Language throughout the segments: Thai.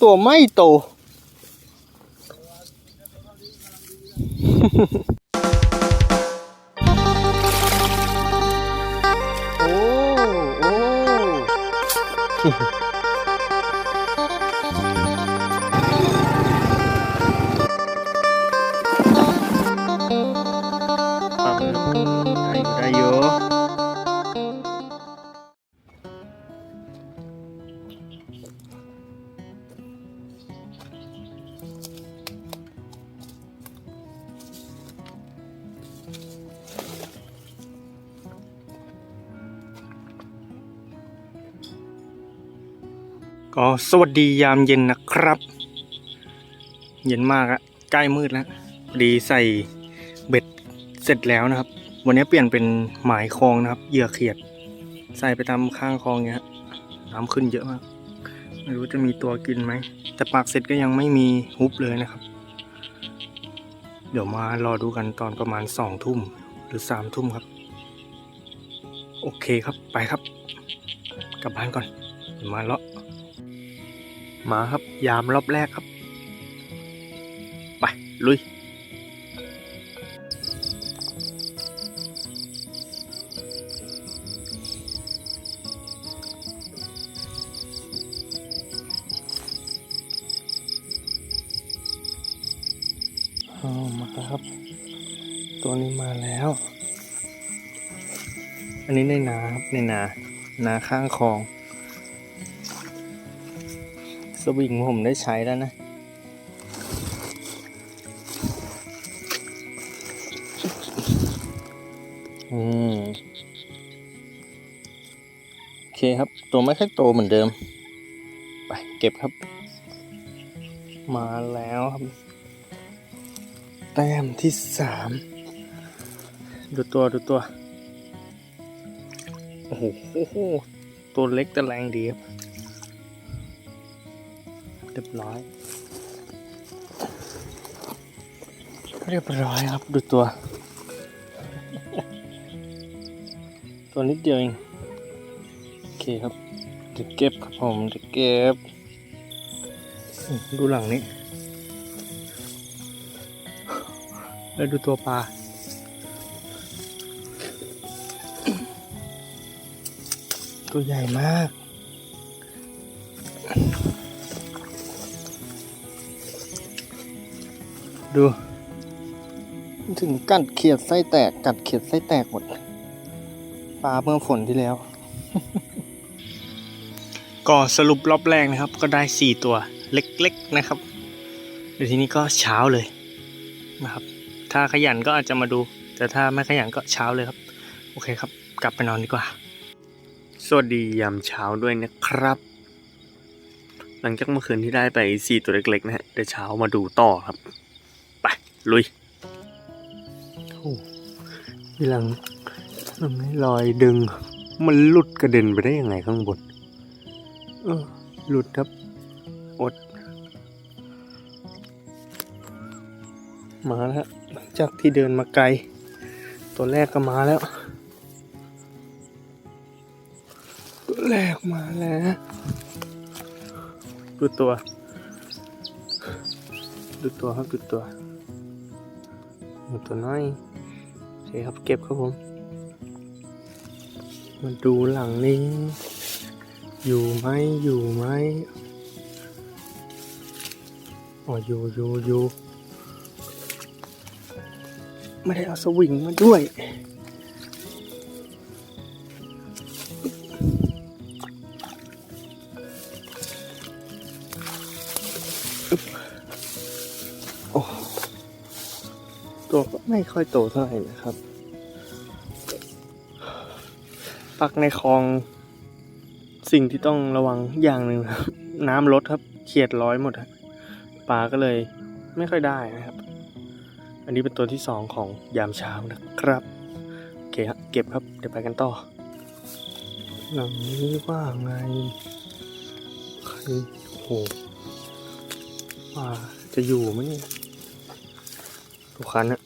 ตัวไม่ ก็สวัสดียามเย็นนะครับ เย็นมากอะใกล้มืดแล้วพอดีใส่เบ็ดเสร็จแล้วนะครับ วันนี้เปลี่ยนเป็นหมายคลองนะครับเหยื่อเขียด ใส่ไปตามข้างคลองเนี้ยน้ำขึ้นเยอะมาก ไม่รู้จะมีตัวกินไหม แต่ปากเสร็จก็ยังไม่มีฮุบเลยนะครับ เดี๋ยวมารอดูกันตอนประมาณสองทุ่มหรือสามทุ่มครับ โอเคครับไปครับ กลับบ้านก่อนเดี๋ยวมาเลาะ มาครับยามรอบแรกครับ ไป ลุย มาครับ ตัวนี้มาแล้ว อันนี้ในนาครับในนา นาข้างคลอง สวิงผมได้ใช้แล้วนะ อืม โอเคครับ ตัวไม่ค่อยโตเหมือนเดิม ไปเก็บครับ มาแล้วครับ แต้มที่สาม ดูตัวดูตัว โอ้โหโอ้โหตัวเล็กแต่แรงดีครับ เรียบร้อย เรียบร้อยครับดูตัว ตัวนิดเดียวเองโอเคครับจะเก็บครับผมจะเก็บ ดูหลังนี้ แล้วดูตัวปลาตัวใหญ่มาก ดู ถึงกัดเขียดไส้แตก กัดเขียดไส้แตกหมดปลาเมื่อฝนที่แล้ว ก็สรุปรอบแรกนะครับ ก็ได้สี่ตัวเล็กๆนะครับเดี๋ยวทีนี้ก็เช้าเลยนะครับ ถ้าขยันก็อาจจะมาดู แต่ถ้าไม่ขยันก็เช้าเลยครับ โอเคครับ กลับไปนอนดีกว่า สวัสดียามเช้าด้วยนะครับ หลังจากเมื่อคืนที่ได้ไปสี่ตัวเล็กๆนะฮะเดี๋ยวเช้ามาดูต่อครับ ลุยโอ้ยหลังทำให้รอยดึง มันหลุดกระเด็นไปได้ยังไงข้างบน เออ หลุดครับ อด มาแล้วจากที่เดินมาไกล ตัวแรกก็มาแล้ว ตัวแรกมาแล้ว ดูตัว ดูตัวครับ ดูตัว ดูตัวน้อยโอเคครับเก็บครับผม มาดูหลังนี้ อยู่ไหมอยู่ไหมอ๋ออยู่อยู่อยู่ไม่ได้เอาสวิงมาด้วย ไม่ค่อยโตเท่าไหร่นะครับ ปักในคลอง สิ่งที่ต้องระวังอย่างหนึ่งนะครับน้ำลดครับเขียดร้อยหมดครับปลาก็เลยไม่ค่อยได้นะครับ อันนี้เป็นตัวที่สองของยามเช้านะครับโอเคครับเก็บครับเดี๋ยวไปกันต่อหลังนี้ว่าไงใครโอ้โหว่าจะอยู่ไหมเนี่ยทุกคันอะ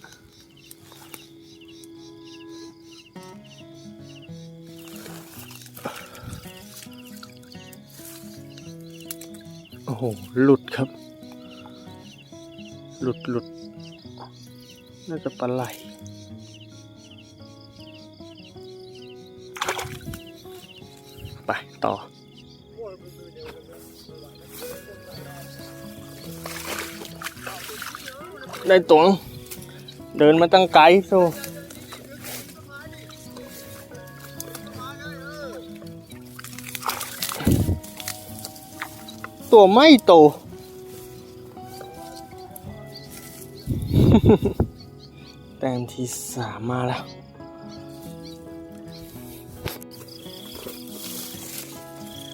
โหหลุดครับ หลุดหลุดน่าจะปลาไหลไปต่อได้ตัวงเดินมาตั้งไกลโซ ตัวไม่โต แต้มที่สามมาแล้ว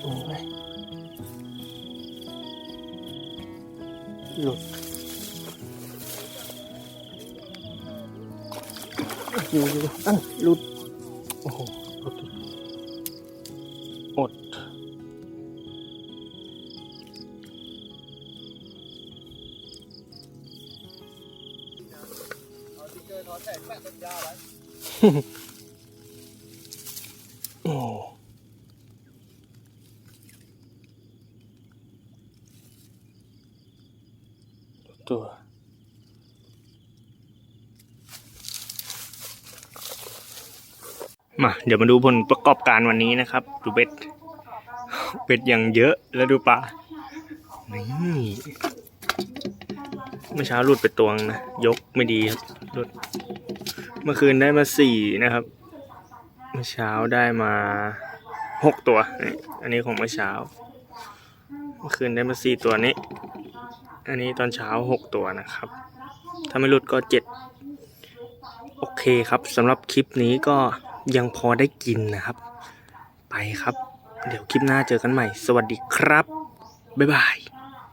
โอ้ยหลุดอยู่อยู่อันหลุด โอ้โหหลุดอด โอ้ตัวมาเดี๋ยวมาดูผลประกอบการวันนี้นะครับ ดูเบ็ดเบ็ดอย่างเยอะแล้วดูปลานี่เมื่อเช้าหลุดไปตัวงนะ ยกไม่ดีครับหลุด เมื่อคืนได้มาสี่นะครับ เมื่อเช้าได้มาหกตัวนี่อันนี้ของเมื่อเช้า เมื่อคืนได้มาสี่ตัวนี้ อันนี้ตอนเช้าหกตัวนะครับ ถ้าไม่หลุดก็เจ็ดโอเคครับสำหรับคลิปนี้ก็ยังพอได้กินนะครับ ไปครับ เดี๋ยวคลิปหน้าเจอกันใหม่ สวัสดีครับ บ๊ายบาย